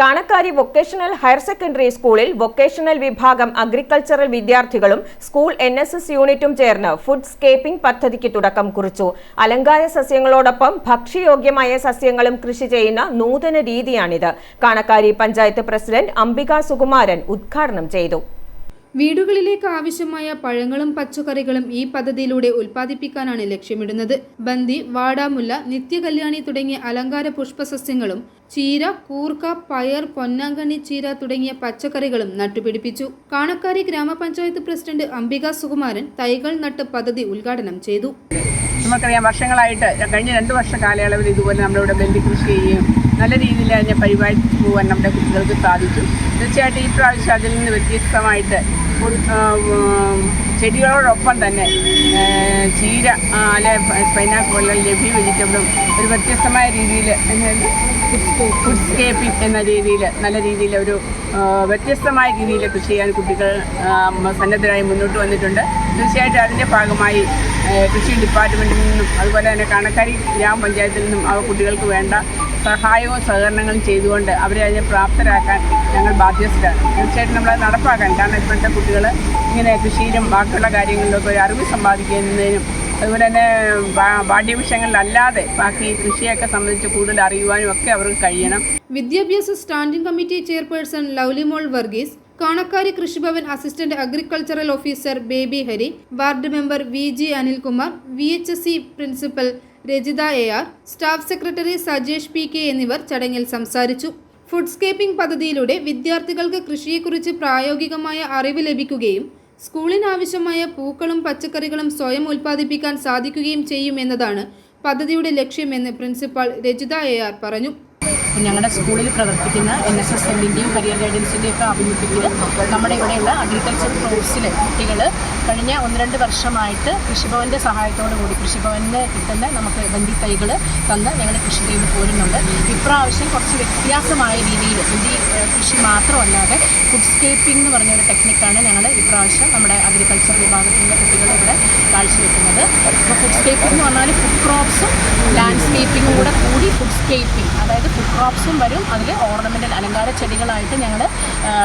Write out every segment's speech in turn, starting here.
Kanakkari vocational higher secondary സ്കൂളിൽ vocational വിഭാഗം agricultural വിദ്യാർത്ഥികളും സ്കൂൾ എൻ എസ് എസ് യൂണിറ്റും ചേർന്ന് ഫുഡ് സ്കേപ്പിംഗ് പദ്ധതിക്ക് തുടക്കം കുറിച്ചു. അലങ്കാര സസ്യങ്ങളോടൊപ്പം ഭക്ഷ്യയോഗ്യമായ സസ്യങ്ങളും കൃഷി ചെയ്യുന്ന നൂതന രീതിയാണിത്. കാണക്കാരി പഞ്ചായത്ത് പ്രസിഡന്റ് അംബിക സുകുമാരൻ ഉദ്ഘാടനം ചെയ്തു. വീടുകളിലേക്ക് ആവശ്യമായ പഴങ്ങളും പച്ചക്കറികളും ഈ പദ്ധതിയിലൂടെ ഉൽപ്പാദിപ്പിക്കാനാണ് ലക്ഷ്യമിടുന്നത്. ബന്ദി വാടാമുല്ല നിത്യകല്യാണി തുടങ്ങിയ അലങ്കാര പുഷ്പസസ്യങ്ങളും ചീര കൂർക്ക പയർ പൊന്നാങ്കണ്ണി ചീര തുടങ്ങിയ പച്ചക്കറികളും നട്ടുപിടിപ്പിച്ചു. കാണക്കാരി ഗ്രാമപഞ്ചായത്ത് പ്രസിഡന്റ് അംബിക സുകുമാരൻ തൈകൾ നട്ട് പദ്ധതി ഉദ്ഘാടനം ചെയ്തു. നമുക്കറിയാം വർഷങ്ങളായിട്ട് കഴിഞ്ഞ രണ്ട് വർഷ കാലയളവിൽ ഇതുപോലെ നമ്മളിവിടെ ബന്ദി കൃഷി ചെയ്യുകയും നല്ല രീതിയിൽ അതിനെ പരിപാലിച്ചു പോകാൻ നമ്മുടെ കുട്ടികൾക്ക് സാധിച്ചു. തീർച്ചയായിട്ടും ഈ പ്രാവശ്യം അതിൽ നിന്ന് വ്യത്യസ്തമായിട്ട് ചെടികളോടൊപ്പം തന്നെ ചീര അല്ലെ പൈനാപ്പിൾ ലഭ്യ വെജിറ്റബിളും ഒരു വ്യത്യസ്തമായ രീതിയിൽ ഫുഡ്സ്കേപ്പിംഗ് എന്ന രീതിയിൽ നല്ല രീതിയിൽ ഒരു വ്യത്യസ്തമായ രീതിയിൽ കൃഷി ചെയ്യാൻ കുട്ടികൾ സന്നദ്ധരായി മുന്നോട്ട് വന്നിട്ടുണ്ട്. തീർച്ചയായിട്ടും അതിന്റെ ഭാഗമായി കൃഷി ഡിപ്പാർട്ട്മെന്റിൽ നിന്നും അതുപോലെ തന്നെ കണക്കാരി ഗ്രാമപഞ്ചായത്തിൽ നിന്നും അവ കുട്ടികൾക്ക് വേണ്ട സഹായവും സഹകരണങ്ങളും ചെയ്തുകൊണ്ട് അവരെ അതിനെ പ്രാപ്തരാക്കാൻ ഞങ്ങൾ ബാധ്യസ്ഥരാണ്. തീർച്ചയായിട്ടും നമ്മളത് നടപ്പാക്കാൻ കാരണം ഇപ്പോഴത്തെ കുട്ടികൾ ഇങ്ങനെ കൃഷിയിലും ബാക്കിയുള്ള കാര്യങ്ങളിലൊക്കെ ഒരു അറിവ് സമ്പാദിക്കുന്നതിനും അതുപോലെ തന്നെ പാഠ്യവിഷയങ്ങളിലല്ലാതെ ബാക്കി കൃഷിയൊക്കെ സംബന്ധിച്ച് കൂടുതൽ അറിയുവാനും ഒക്കെ അവർക്ക് കഴിയണം. വിദ്യാഭ്യാസ standing committee chairperson Lovelymol Varghese Kanakkari Krishibhavan assistant agricultural officer Baby Hari ward member V G Anilkumar V H S C principal Rajitha A R staff secretary Sajesh P K എന്നിവർ ചടങ്ങിൽ സംസാരിച്ചു. ഫുഡ്സ്കേപ്പിംഗ് പദ്ധതിയിലൂടെ വിദ്യാർത്ഥികൾക്ക് കൃഷിയെക്കുറിച്ച് പ്രായോഗികമായ അറിവ് ലഭിക്കുകയും സ്കൂളിനാവശ്യമായ പൂക്കളും പച്ചക്കറികളും സ്വയം ഉൽപ്പാദിപ്പിക്കാൻ സാധിക്കുകയും ചെയ്യുമെന്നതാണ് പദ്ധതിയുടെ ലക്ഷ്യമെന്ന് പ്രിൻസിപ്പാൾ രജിത എ ആർ പറഞ്ഞു. ഞങ്ങളുടെ സ്കൂളിൽ പ്രവർത്തിക്കുന്ന എൻ എസ് എസ് എല്ലിന്റെയും കരിയർ ഗൈഡൻസിന്റെയും ഒക്കെ ആഭിമുഖ്യത്തിൽ നമ്മുടെ ഇവിടെയുള്ള അഗ്രികൾച്ചർ കോഴ്സിലെ കുട്ടികൾ കഴിഞ്ഞ ഒന്ന് രണ്ട് വർഷമായിട്ട് കൃഷിഭവന്റെ സഹായത്തോടു കൂടി കൃഷിഭവനിൽ കിട്ടുന്ന നമുക്ക് ബന്ധി തൈകൾ തന്ന് ഞങ്ങൾ കൃഷി ചെയ്ത് പോരുന്നുണ്ട്. ഇപ്രാവശ്യം കുറച്ച് വ്യത്യാസമായ രീതിയിൽ ഈ കൃഷി മാത്രമല്ലാതെ ഫുഡ് സ്കേപ്പിംഗ് എന്ന് പറഞ്ഞ ഒരു ടെക്നിക്കാണ് ഞങ്ങൾ ഇപ്രാവശ്യം നമ്മുടെ അഗ്രികൾച്ചർ വിഭാഗത്തിന്റെ കുട്ടികൾ ഇവിടെ കാഴ്ചവെക്കുന്നത്. അപ്പോൾ ഫുഡ് സ്കേപ്പിംഗ് എന്ന് പറഞ്ഞാൽ ഫുഡ് ക്രോപ്സും ലാൻഡ്സ്കേപ്പിംഗും കൂടെ കൂടി ഫുഡ് സ്കേപ്പിംഗ് അതായത് ഫുഡ് ക്രോപ്സും വരും. അതിൽ ഓർണമെന്റൽ അലങ്കാര ചെടികളായിട്ട് ഞങ്ങൾ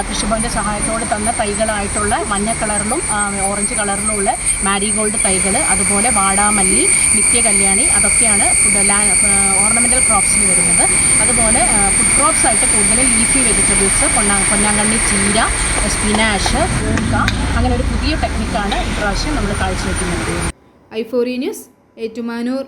കൃഷിഭവന്റെ സഹായത്തോട് തന്ന തൈകളായിട്ടുള്ള മഞ്ഞ കളറിലും ഓറഞ്ച് കളറിലും ഉള്ള മാരിഗോൾഡ് തൈകൾ അതുപോലെ വാടാമല്ലി നിത്യകല്യാണി അതൊക്കെയാണ് ഫുഡ് ലാ ഓർണമെന്റൽ ക്രോപ്സിൽ വരുന്നത്. അതുപോലെ ഫുഡ് ക്രോപ്സ് ആയിട്ട് കൂടുതൽ ലീഫി വെജിറ്റബിൾസ് പൊന്നാ പൊന്നാങ്കണ്ണി ചീര സ്പിനാഷ് പൂക്ക അങ്ങനെ ഒരു പുതിയ ടെക്നിക്കാണ് ഇപ്രാവശ്യം നമ്മൾ കാഴ്ചവെക്കുന്നത്. ഐഫോറി ന്യൂസ് ഏറ്റുമാനൂർ.